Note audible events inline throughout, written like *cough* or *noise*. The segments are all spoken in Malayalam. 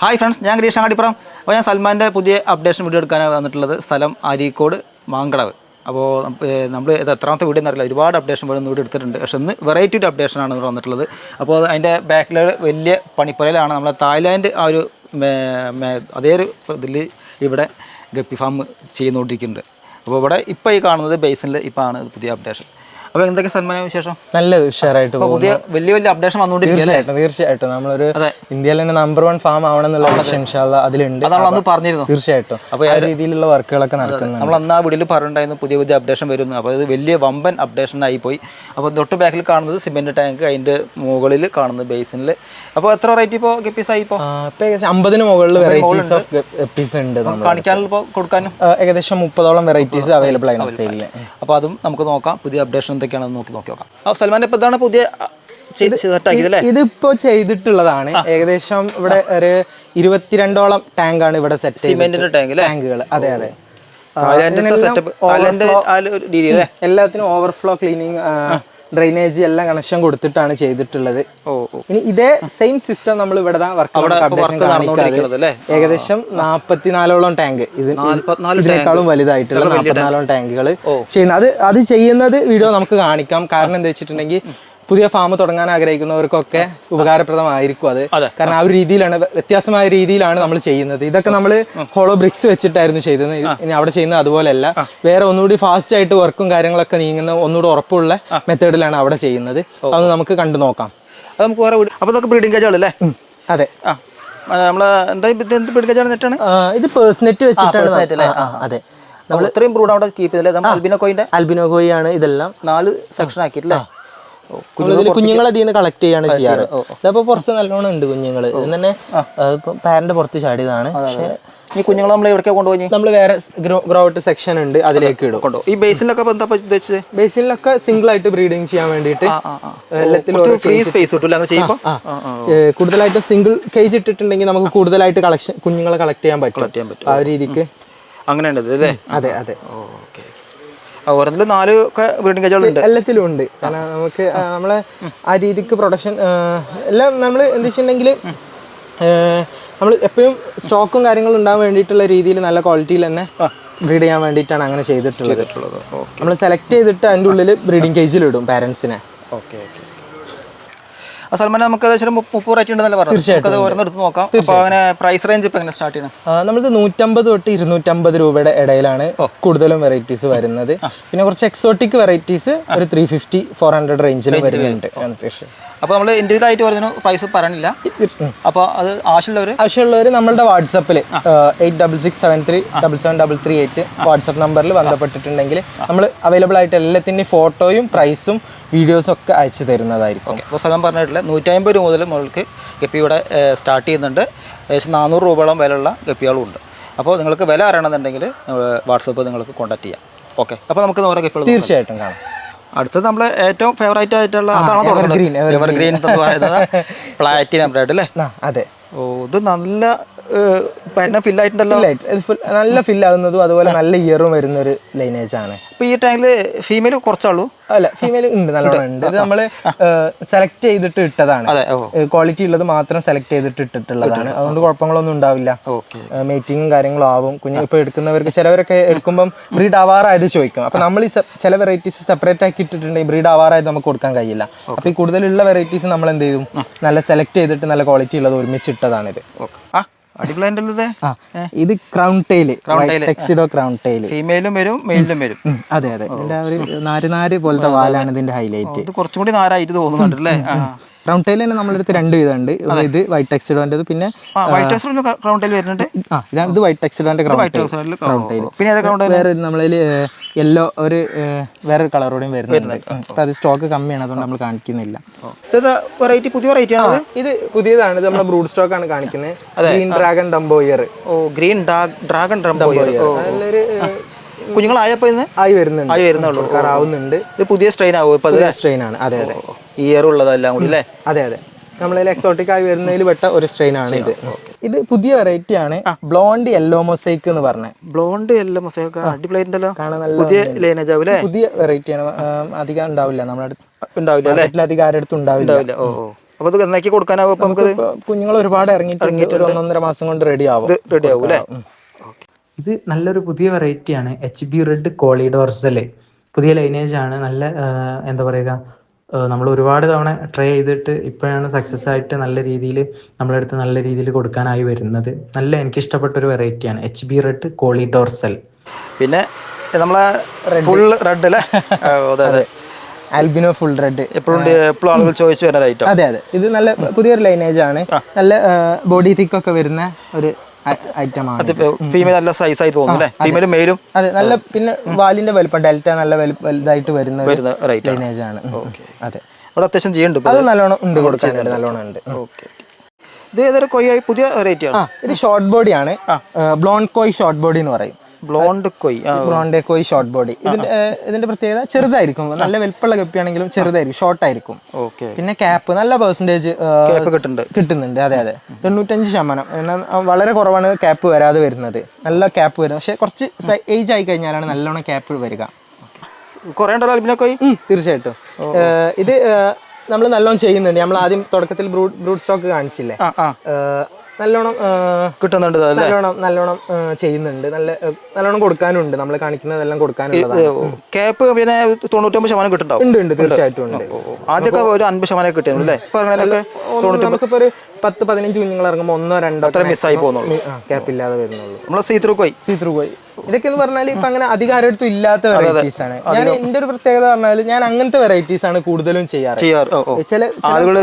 ഹായ് ഫ്രണ്ട്സ് ഞാൻ ഗ്രീഷ് അങ്ങാടിപ്പുറം. അപ്പോൾ ഞാൻ സൽമാന്റെ പുതിയ അപ്ഡേഷൻ വീഡിയോ എടുക്കാനാണ് വന്നിട്ടുള്ളത് സ്ഥലം അരീക്കോട് മാങ്കടവ്. അപ്പോൾ നമ്മൾ ഇത് എത്രാമത്തെ വീഡിയോ എന്നറിയില്ല. ഒരുപാട് അപ്ഡേഷൻ വീഡിയോ വീഡിയോ എടുത്തിട്ടുണ്ട്. പക്ഷേ ഇന്ന് വെറൈറ്റി ഒരു അപ്ഡേഷനാണ് ഇവിടെ വന്നിട്ടുള്ളത്. അപ്പോൾ അതിന്റെ ബാക്കിൽ വലിയ പണിപ്പുരയിലാണ് നമ്മളെ തായ്ലാൻഡ് ആ ഒരു അതേ ഒരു ഇതിൽ ഇവിടെ ഗപ്പി ഫാം ചെയ്യുന്നുകൊണ്ടിരിക്കുന്നുണ്ട് അപ്പോൾ ഇവിടെ ഇപ്പോൾ ഈ കാണുന്നത് ബേസിനിൽ ഇപ്പോൾ ആണ് പുതിയ അപ്ഡേഷൻ അപ്പോൾ എന്തൊക്കെ സന്മാന വിശേഷം? നല്ലത് ഉഷാറായിട്ട് പുതിയ വലിയ വലിയ അപ്ഡേഷൻ വന്നുകൊണ്ടിരിക്കുകയല്ലേ തീർച്ചയായിട്ടും നമ്മളൊരു. ഇന്ത്യയിൽ തന്നെ നമ്പർ വൺ ഫാം ആവണം എന്നുള്ള ലക്ഷ്യം അതിലുണ്ട്. അതാണ് അന്ന് പറഞ്ഞിരുന്നു. തീർച്ചയായിട്ടും. അപ്പൊ ആ രീതിയിലുള്ള വർക്കുകളൊക്കെ നടക്കുന്നുണ്ട്. നമ്മൾ അന്ന് ആ വീഡിയോയിൽ പറഞ്ഞിട്ടുണ്ടായിരുന്നു പുതിയ പുതിയ അപ്ഡേഷൻ വരുന്നു അപ്പോൾ അത് വലിയ വമ്പൻ അപ്ഡേഷൻ ആയി പോയി. അപ്പോൾ തൊട്ട് ബാക്കിൽ കാണുന്നത് സിമെന്റ് ടാങ്ക് അതിന്റെ മുകളിൽ കാണുന്നത് ബേസിനിൽ അപ്പോൾ എത്ര റേറ്റ് ഇപ്പോ ഗപ്പീസ് ആയി ഇപ്പോൾ അമ്പതിന് മുകളിൽ വെറൈറ്റീസ് ഓഫ് ഉണ്ട് കാണിക്കാനുള്ള ഇപ്പോൾ കൊടുക്കാനും? ആ, ഏകദേശം മുപ്പതോളം വെറൈറ്റീസ് അവൈലബിൾ ആണ് അപ്പൊ അപ്പോൾ അതും നമുക്ക് നോക്കാം. പുതിയ അപ്ഡേഷൻ എന്തൊക്കെയാണെന്ന് നോക്കി നോക്കി നോക്കാം. ആ സൽമാൻ ഇപ്പോൾ ഇതാണ് പുതിയ ഇതിപ്പോ ചെയ്തിട്ടുള്ളതാണ്. ഏകദേശം ഇവിടെ ഒരു ഇരുപത്തിരണ്ടോളം ടാങ്ക് ആണ് ഇവിടെ സെറ്റ് സിമെന്റിന്റെ ടാങ്ക് അല്ലേ? ടാങ്കുകൾ അതെ അതെ. എല്ലാത്തിനും ഓവർഫ്ലോ ക്ലീനിങ് ഡ്രെയിനേജ് എല്ലാം കണക്ഷൻ കൊടുത്തിട്ടാണ് ചെയ്തിട്ടുള്ളത്. ഇനി ഇതേ സെയിം സിസ്റ്റം നമ്മൾ ഇവിടെ വർക്ക് ഏകദേശം നാപ്പത്തിനാലോളം ടാങ്ക് ഇത് നാൽപ്പത്തിനാല് ഇതിനേക്കാളും വലുതായിട്ടുള്ള നാൽപ്പത്തിനാലോളം ടാങ്കുകൾ ചെയ്യുന്നത്. അത് അത് ചെയ്യുന്നത് വീഡിയോ നമുക്ക് കാണിക്കാം. കാരണം എന്താ വെച്ചിട്ടുണ്ടെങ്കിൽ പുതിയ ഫാം തുടങ്ങാൻ ആഗ്രഹിക്കുന്നവർക്കൊക്കെ ഉപകാരപ്രദമായിരിക്കും അത്. കാരണം ആ ഒരു രീതിയിലാണ് വ്യ- വ്യത്യാസമായ രീതിയിലാണ് നമ്മൾ ചെയ്യുന്നത്. ഇതൊക്കെ നമ്മൾ ഹോളോ ബ്രിക്സ് വെച്ചിട്ടായിരുന്നു ചെയ്തത്. ഇനി അവിടെ ചെയ്യുന്നത് അതുപോലെയല്ല. വേറെ ഒന്നുകൂടി ഫാസ്റ്റ് ആയിട്ട് വർക്കും കാര്യങ്ങളൊക്കെ നീങ്ങുന്ന ഒന്നുകൂടി ഉറപ്പുള്ള മെത്തേഡിലാണ് അവിടെ ചെയ്യുന്നത്. അത് നമുക്ക് കണ്ടു നോക്കാം. അത് നമുക്ക് വേറെ അപ്പോൾ ഇതൊക്കെ ബ്രീഡിംഗ് അതെ. ആ. നമ്മൾ എന്താ ഇത് എന്ത് ബ്രീഡിംഗ് കേജാണ് നെറ്റാണ് ഇത് പേഴ്സണറ്റ് വെച്ചിട്ടാണ് അതെ. നമ്മൾ ഇത്രയും ബ്രൂഡ് അവിടെ കീപ്പ് ചെയ്തല്ലേ? അൽബിനോ കോയിന്റെ അൽബിനോഗോയി ആണ് ഇതെല്ലാം. നാല് സെക്ഷൻ ആക്കിയിട്ടില്ലേ? കുഞ്ഞുങ്ങളെ കളക്ട് ചെയ്യാണ് ചെയ്യാറ്. ഇതപ്പോ പുറത്ത് നല്ലോണം ഉണ്ട് കുഞ്ഞുങ്ങൾ ഇത് തന്നെ പാരന്റ് പുറത്ത് ചാടിയതാണ്. പക്ഷേ ഈ കുഞ്ഞുങ്ങളെ നമ്മൾ എവിടെ കൊണ്ടുപോയി നമ്മൾ വേറെ ഗ്രൗട്ട് സെക്ഷൻ ഉണ്ട് അതിലേക്ക് ഇടും. കൊണ്ടോ ഈ ബേസിലൊക്കെ എന്താ ഉദ്ദേശിച്ചത്? ബേസിലൊക്കെ സിംഗിൾ ആയിട്ട് ബ്രീഡിങ് ചെയ്യാൻ വേണ്ടിയിട്ട് എല്ലാത്തിലും ഫ്രീ സ്പേസ് ചെയ്യുമ്പോൾ കൂടുതലായിട്ട് സിംഗിൾ കേജ് ഇട്ടിട്ടുണ്ടെങ്കിൽ നമുക്ക് കൂടുതലായിട്ട് കളക്ഷൻ കുഞ്ഞുങ്ങളെ കളക്ട് ചെയ്യാൻ പറ്റും. ആ രീതിക്ക്. അങ്ങനെ അതെ അതെ. ഓക്കെ. ഓരോന്നിലും നാല് ബ്രീഡിംഗ് കേജുകളുണ്ട് എല്ലാത്തിലും ഉണ്ട്. കാരണം നമുക്ക് നമ്മളെ ആ രീതിക്ക് പ്രൊഡക്ഷൻ എല്ലാം നമ്മൾ എന്താ വെച്ചിട്ടുണ്ടെങ്കിൽ നമ്മൾ എപ്പോഴും സ്റ്റോക്കും കാര്യങ്ങളും ഉണ്ടാകാൻ വേണ്ടിയിട്ടുള്ള രീതിയിൽ നല്ല ക്വാളിറ്റിയിൽ തന്നെ ബ്രീഡ് ചെയ്യാൻ വേണ്ടിയിട്ടാണ് അങ്ങനെ ചെയ്തിട്ടുള്ളത്. നമ്മൾ സെലക്ട് ചെയ്തിട്ട് അതിന്റെ ഉള്ളിൽ ബ്രീഡിംഗ് കേജിൽ ഇടും പാരൻസിനെ ഓക്കെ ഓക്കെ. സൽമാൻ നമുക്ക് ഏകദേശം മുപ്പ- മുപ്പത് റേറ്റ് ഉണ്ടെന്നല്ലേ പറഞ്ഞു നമുക്കത് ഓരോന്ന് എടുത്ത് നോക്കാം. അപ്പോൾ അങ്ങനെ പ്രൈസ് റേഞ്ച് ഇപ്പോൾ എങ്ങനെ സ്റ്റാർട്ട് ചെയ്യണം? നമ്മളിത് നൂറ്റമ്പത് തൊട്ട് ഇരുന്നൂറ്റമ്പത് രൂപയുടെ ഇടയിലാണ് കൂടുതലും വെറൈറ്റീസ് വരുന്നത്. പിന്നെ കുറച്ച് എക്സോട്ടിക് വെറൈറ്റീസ് ഒരു ത്രീ ഫിഫ്റ്റി ഫോർ ഹൺഡ്രഡ് റേഞ്ചിൽ വരുന്നുണ്ട്. അത്യാവശ്യം അപ്പോൾ നമ്മൾ ഇൻഡിവിജ്വൽ ആയിട്ട് പറഞ്ഞു പ്രൈസ് പറയണില്ല അപ്പോൾ അത് ആവശ്യമുള്ളവർ ആവശ്യമുള്ളവർ നമ്മളുടെ വാട്സപ്പിൽ eight double six seven three double seven double three eight WhatsApp നമ്പറിൽ ബന്ധപ്പെട്ടിട്ടുണ്ടെങ്കിൽ നമ്മൾ അവൈലബിൾ ആയിട്ട് എല്ലാത്തിന്റെയും ഫോട്ടോയും പ്രൈസും വീഡിയോസും ഒക്കെ അയച്ചു തരുന്നതായിരിക്കും. അപ്പോൾ സ്ഥലം പറഞ്ഞിട്ടില്ല. നൂറ്റമ്പത് രൂപ മുതൽ മുകൾക്ക് ഗപ്പി ഇവിടെ സ്റ്റാർട്ട് ചെയ്യുന്നുണ്ട്. ഏകദേശം നാനൂറ് രൂപയോളം വിലയുള്ള ഗപ്പികളും ഉണ്ട് അപ്പോൾ നിങ്ങൾക്ക് വില അറിയണമെന്നുണ്ടെങ്കിൽ വാട്സപ്പ് നിങ്ങൾക്ക് കോൺടാക്ട് ചെയ്യാം. ഓക്കെ. അപ്പോൾ നമുക്ക് ഓരോ ഗപ്പികൾ തീർച്ചയായിട്ടും കാണാം. അടുത്തത് നമ്മൾ ഏറ്റവും ഫേവറേറ്റ് ആയിട്ടുള്ള അതാണ് തുടങ്ങുന്നത് എവർഗ്രീൻ എന്ന് പറയുന്നത് *laughs* പ്ലാറ്റിനം റെഡ് അല്ലേ? അതെ. ഓ ഇത് നല്ല ഫില്ലായിട്ടുണ്ടല്ലോ നല്ല ഫിൽ ആകുന്നതും അതുപോലെ നല്ല ഇയറും വരുന്ന ഒരു ലൈനേജ് ആണ്. ഈ ടാങ്കിൽ ഫീമെയിൽ കുറച്ചുള്ളൂ അല്ല ഫീമെയിൽ ഉണ്ട് നല്ലോണം ഉണ്ട്. ഇത് നമ്മൾ സെലക്ട് ചെയ്തിട്ട് ഇട്ടതാണ്. ക്വാളിറ്റി ഉള്ളത് മാത്രം സെലക്ട് ചെയ്തിട്ട് ഇട്ടിട്ടുള്ളതാണ്. അതുകൊണ്ട് കുഴപ്പങ്ങളൊന്നും ഉണ്ടാവില്ല. മീറ്റിങ്ങും കാര്യങ്ങളും ആവും. കുഞ്ഞു ഇപ്പൊ എടുക്കുന്നവർക്ക് ചിലവരൊക്കെ എടുക്കുമ്പോൾ ബ്രീഡ് ആവാറായത് ചോദിക്കും. അപ്പൊ നമ്മൾ ഈ ചില വെറൈറ്റീസ് സെപ്പറേറ്റ് ആക്കി ഇട്ടിട്ടുണ്ടെങ്കിൽ ബ്രീഡ് ആവാറായത് നമുക്ക് കൊടുക്കാൻ കഴിയില്ല. അപ്പൊ ഈ കൂടുതലുള്ള വെറൈറ്റീസ് നമ്മൾ എന്ത് ചെയ്യും? നല്ല സെലക്ട് ചെയ്തിട്ട് നല്ല ക്വാളിറ്റി ഉള്ളത് ഒരുമിച്ച് ഇട്ടതാണിത്. ഓക്കെ. ആ ഇത് crown tail tuxedo crown tail ഫീമെയിലും വരും മെയിലും വരും. അതെ അതെ. ഇതിന്റെ ഒരു നാര് നാര് പോലത്തെ വാലാണ് ഇതിന്റെ ഹൈലൈറ്റ് ഇത് കുറച്ചും കൂടി നാരായിട്ട് തോന്നുന്നുണ്ട് അല്ലേ ആ. റൗണ്ട് ടൈൽ തന്നെ നമ്മളെടുത്ത് രണ്ട് വിധമുണ്ട് ഇത് വൈറ്റ് ടെക്സിഡോന്റെ പിന്നെ വൈറ്റ് ഹൗസിൽ ക്രൗണ്ടിൽ വരുന്നുണ്ട്. ആ ഇതാണ് ഇത് വൈറ്റ് ടെക്സിഡോന്റെ റൗണ്ട് ടൈൽ പിന്നെ വേറെ നമ്മളിൽ യെല്ലോ ഒരു വേറെ കളറോടെയും വരുന്നുണ്ട്. അപ്പൊ അത് സ്റ്റോക്ക് കമ്മിയാണ് അതുകൊണ്ട് നമ്മൾ കാണിക്കുന്നില്ല. വെറൈറ്റി പുതിയ വെറൈറ്റി ആണ് ഇത്? പുതിയതാണ്. ഇത് നമ്മുടെ ബ്രൂഡ് സ്റ്റോക്ക് ആണ് കാണിക്കുന്നത് ഗ്രീൻ ഡ്രാഗൺ ഡംബോയർ ഓ ഗ്രീൻ ഡ്രാഗൺ ഡംബോയർ നല്ലൊരു കുഞ്ഞുങ്ങളായപ്പോ ഇന്ന്? ആയി വരുന്നുണ്ട്. ആയി വരുന്നുള്ളൂ. ആവുന്നുണ്ട്. ഇത് പുതിയ സ്ട്രെയിൻ ആവും? സ്ട്രെയിൻ ആണ്. അതെ അതെ. ഇയർ ഉള്ളതെല്ലാം കൂടി അല്ലേ? അതെ അതെ. നമ്മളതിൽ എക്സോട്ടിക് ആയി വരുന്നതിൽ പെട്ട ഒരു സ്ട്രെയിൻ ആണ് ഇത്. ഇത് പുതിയ വെറൈറ്റി ആണ് ബ്ലോണ്ട് യെല്ലോ മൊസൈക്ക് എന്ന് പറഞ്ഞത് ബ്ലോണ്ട് യെല്ലോ മൊസൈക്ക് അടിപൊളിയായിട്ടുണ്ടല്ലോ. പുതിയ ലൈനേജ് പുതിയ വെറൈറ്റി ആണ്. അധികം ഉണ്ടാവില്ല. നമ്മുടെ അടുത്ത് ഉണ്ടാവില്ല അല്ലേ? അധികം ആരടുത്ത് ഉണ്ടാവില്ല. ഓ ഇത് എന്നാക്കി കൊടുക്കാനാവും കുഞ്ഞുങ്ങൾ ഒരുപാട് ഇറങ്ങിയിട്ടുണ്ട്. ഒരു ഒന്നൊന്നര മാസം കൊണ്ട് റെഡി ആവും. റെഡി ആവും അല്ലേ? ഇത് നല്ലൊരു പുതിയ വെറൈറ്റി ആണ് എച്ച് ബി റെഡ് കോളിഡോർസൽ പുതിയ ലൈനേജ് ആണ്. നല്ല എന്താ പറയുക നമ്മൾ ഒരുപാട് തവണ ട്രൈ ചെയ്തിട്ട് ഇപ്പോഴാണ് സക്സസ് ആയിട്ട് നല്ല രീതിയിൽ നമ്മളെടുത്ത് നല്ല രീതിയിൽ കൊടുക്കാനായി വരുന്നത്. നല്ല എനിക്ക് ഇഷ്ടപ്പെട്ട ഒരു വെറൈറ്റിയാണ് എച്ച് ബി റെഡ് കോളിഡോർസൽ പിന്നെ നമ്മളെ ഫുൾ റെഡ് അല്ലേ അതെ അതെ. ആൽബിനോ ഫുൾ റെഡ് എപ്പോഴും എപ്പോഴും ആളുകൾ ചോദിച്ചു വരുന്ന ഐറ്റം അതെ അതെ. ഇത് നല്ല പുതിയൊരു ലൈനേജ് ആണ്. നല്ല ബോഡി തിക്കൊക്കെ വരുന്ന ഒരു ഐറ്റം ആണ് ഫീമെയിൽ നല്ല സൈസ് ആയി തോന്നുന്നു അല്ലേ? ഫീമെയിലും മെയിലും അതെ നല്ല പിന്നെ വാലിന്റെ വലുപ്പം ഡെൽറ്റ നല്ല വലു- വലുതായിട്ട് വരുന്ന ലൈനേജ് ആണ്. അതെ. ഇവിടെ അത്യാവശ്യം ചെയ്യുന്നുണ്ട് അത് നല്ലോണം ഉണ്ട് കൊടുക്കുന്നുണ്ട് നല്ലോണം ഉണ്ട്. ഓക്കെ ഇത് ഏതൊരു കൊയ്യായി പുതിയ വെറൈറ്റി ആണ്? ഇത് ഷോർട്ട് ബോഡി ആണ്. ബ്ലോൺ കോയ് ഷോർട്ട് ബോഡി എന്ന് പറയും. ബ്ലോണ്ട് കൊയ് ബ്ലോണ്ട് കൊയ് ഷോർട്ട് ബോഡി ഇതിന്റെ ഇതിന്റെ പ്രത്യേകത ചെറുതായിരിക്കും. നല്ല വലിപ്പമുള്ള കപ്പിയാണെങ്കിലും ചെറുതായിരിക്കും ഷോർട്ട് ആയിരിക്കും. ഓക്കെ. പിന്നെ ക്യാപ്പ് നല്ല പെർസെന്റേജ് കിട്ടുന്നുണ്ട്. അതെ അതെ. തൊണ്ണൂറ്റഞ്ച് ശതമാനം. വളരെ കുറവാണ് ക്യാപ്പ് വരാതെ വരുന്നത്. നല്ല ക്യാപ്പ് വരുന്നത് പക്ഷെ കുറച്ച് ഏജ് ആയി കഴിഞ്ഞാലാണ് നല്ലോണം ക്യാപ്പ് വരിക. കുറേ ഉണ്ടല്ലോ തീർച്ചയായിട്ടും. ഇത് നമ്മൾ നല്ലോണം ചെയ്യുന്നുണ്ട്. നമ്മൾ ആദ്യം തുടക്കത്തിൽ ബ്രൂഡ് ബ്രൂഡ് സ്റ്റോക്ക് കാണിച്ചില്ലേ? നല്ലോണം കിട്ടുന്നുണ്ട് നല്ലോണം നല്ലോണം ചെയ്യുന്നുണ്ട്. നല്ല നല്ലോണം കൊടുക്കാനുണ്ട്. നമ്മൾ കാണിക്കുന്നതെല്ലാം കൊടുക്കാനുള്ളതാണ്. ക്യാപ്പ് പിന്നെ തൊണ്ണൂറ്റൊമ്പത് ശതമാനം കിട്ടുന്നുണ്ട് ഉണ്ട് ഉണ്ട് തീർച്ചയായിട്ടും ഉണ്ട്. ആദ്യമൊക്കെ ഒരു അൻപത് ശതമാനം കിട്ടിയിരുന്നു അല്ലേ? നമുക്കിപ്പോ ഒരു പത്ത് പതിനഞ്ച് കുഞ്ഞുങ്ങൾ ഇറങ്ങുമ്പോൾ ഒന്നോ രണ്ടോ മിസ്സായി പോകുന്നുള്ളൂ. ക്യാപ്പ് ഇല്ലാതെ വരുന്നുള്ളൂ. നമ്മൾ സീത്രൂ കോയി സീത്രൂ കോയി ഇതൊക്കെ എന്ന് പറഞ്ഞാൽ ഇപ്പൊ അങ്ങനെ അധികാരം ആരുടെ ഇല്ലാത്ത വെറൈറ്റീസ് ആണ്. ഞാൻ എന്റെ ഒരു പ്രത്യേകത പറഞ്ഞാൽ ഞാൻ അങ്ങനത്തെ വെറൈറ്റീസ് ആണ് കൂടുതലും ചെയ്യാറ്. ചില ആളുകൾ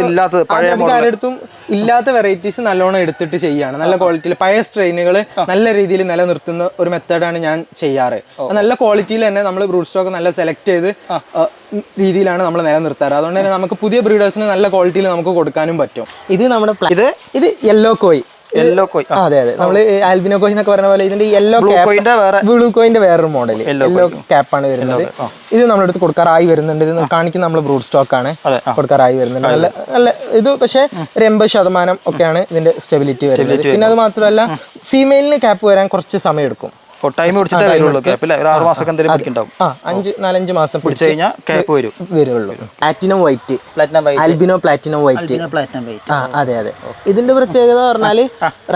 എടുത്തും ഇല്ലാത്ത വെറൈറ്റീസ് നല്ലോണം എടുത്തിട്ട് ചെയ്യാണ്. നല്ല ക്വാളിറ്റിയിൽ പഴയ സ്ട്രെയിനുകൾ നല്ല രീതിയിൽ നിലനിർത്തുന്ന ഒരു മെത്തേഡാണ് ഞാൻ ചെയ്യാറ്. നല്ല ക്വാളിറ്റിയിൽ തന്നെ നമ്മൾ ബ്രൂഡ് സ്റ്റോക്ക് നല്ല സെലക്ട് ചെയ്ത് രീതിയിലാണ് നമ്മൾ നിലനിർത്താറ്. അതുകൊണ്ട് തന്നെ നമുക്ക് പുതിയ ബ്രീഡേഴ്സിന് നല്ല ക്വാളിറ്റിയിൽ നമുക്ക് കൊടുക്കാനും പറ്റും. ഇത് നമ്മുടെ ഇത്? ഇത് യെല്ലോ കോയി യെല്ലോ കോയി അതെ അതെ. നമ്മൾ ആൽബിനോ കോയി എന്നൊക്കെ പറഞ്ഞ പോലെ ഇതിന്റെ യെല്ലോ കോയിന്റെ വേറെ ബ്ലൂ കോയിന്റെ വേറൊരു മോഡൽ യെല്ലോ ക്യാപ്പാണ് വരുന്നത്. ഇത് നമ്മളെടുത്ത് കൊടുക്കാറായി വരുന്നുണ്ട്. ഇത് കാണിക്കുന്ന നമ്മൾ ബ്രൂഡ് സ്റ്റോക്ക് ആണ്. കൊടുക്കാറായി വരുന്നുണ്ട്. നല്ല നല്ല ഇത് പക്ഷേ ഒരു എൺപത് ശതമാനം ഒക്കെയാണ് ഇതിന്റെ സ്റ്റെബിലിറ്റി വരുന്നത്. പിന്നെ അത് മാത്രമല്ല ഫീമെയിലിന് ക്യാപ്പ് വരാൻ കുറച്ച് സമയം എടുക്കും. ടൈം പിടിച്ചിട്ടേ വരുള്ളൂ. ക്യാപ്പ് അല്ലേ ഒരു ആറ് മാസം എന്തെങ്കിലും പിടിക്കുന്നുണ്ടാവും. ആ അഞ്ച് നാലഞ്ച് മാസം പിടിച്ചു കഴിഞ്ഞാൽ കേപ്പ് വരും. വരുള്ളൂ. Platinum white platinum white albino platinum white platinum white ആ അതെ അതെ. ഇതിന്റെ പ്രത്യേകത പറഞ്ഞാൽ